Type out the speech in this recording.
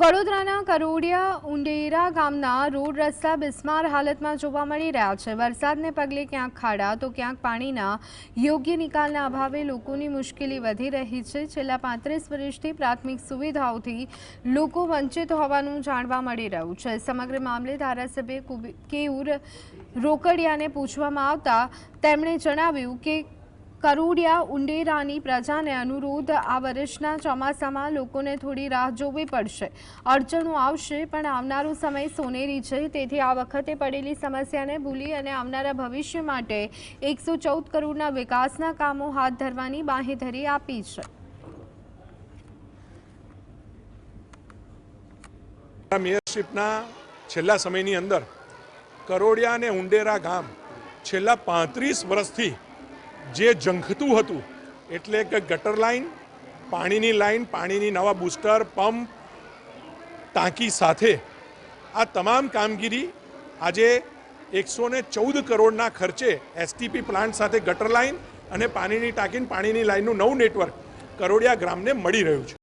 વડોદરાના કરોડિયા, ઉંડેરા ગામના રોડ રસ્તા બિસ્માર હાલતમાં જોવા મળી રહ્યા છે. વરસાદને પગલે ક્યાંક ખાડા તો ક્યાંક પાણીના યોગ્ય નિકાલના અભાવે લોકોની મુશ્કેલી વધી રહી છે. છેલ્લા પાંત્રીસ વર્ષથી પ્રાથમિક સુવિધાઓથી લોકો વંચિત હોવાનું જાણવા મળી રહ્યું છે. સમગ્ર મામલે ધારાસભ્ય કેયુર રોકડિયાને પૂછવામાં આવતા તેમણે જણાવ્યું કે કરોડિયા, ઉંડેરાની પ્રજાને અનુરોધ. આ વર્ષના ચોમાસામાં લોકોને થોડી રાહ જોવી પડશે. અડચણો આવશે, પણ આવનારો સમય સોનેરી છે. તેથી આ વખતે પડેલી સમસ્યાને ભૂલી અને આવનારા ભવિષ્ય માટે એકસો કરોડના વિકાસના કામો હાથ ધરવાની બાંહેધરી આપી છે. મેયરશીપના છેલ્લા સમયની અંદર કરોડિયા અને ઉંડેરા ગામ છેલ્લા પાંત્રીસ વર્ષથી જે ઝંખતું હતું, એટલે કે ગટર લાઈન, પાણીની લાઈન, પાણીની નવા બૂસ્ટર, પંપ ટાંકી સાથે આ તમામ કામગીરી આજે એકસો ને ચૌદ કરોડના ખર્ચે એસટીપી પ્લાન્ટ સાથે ગટર લાઈન અને પાણીની ટાંકીને પાણીની લાઈનનું નવું નેટવર્ક કરોડિયા ગ્રામને મળી રહ્યું છે.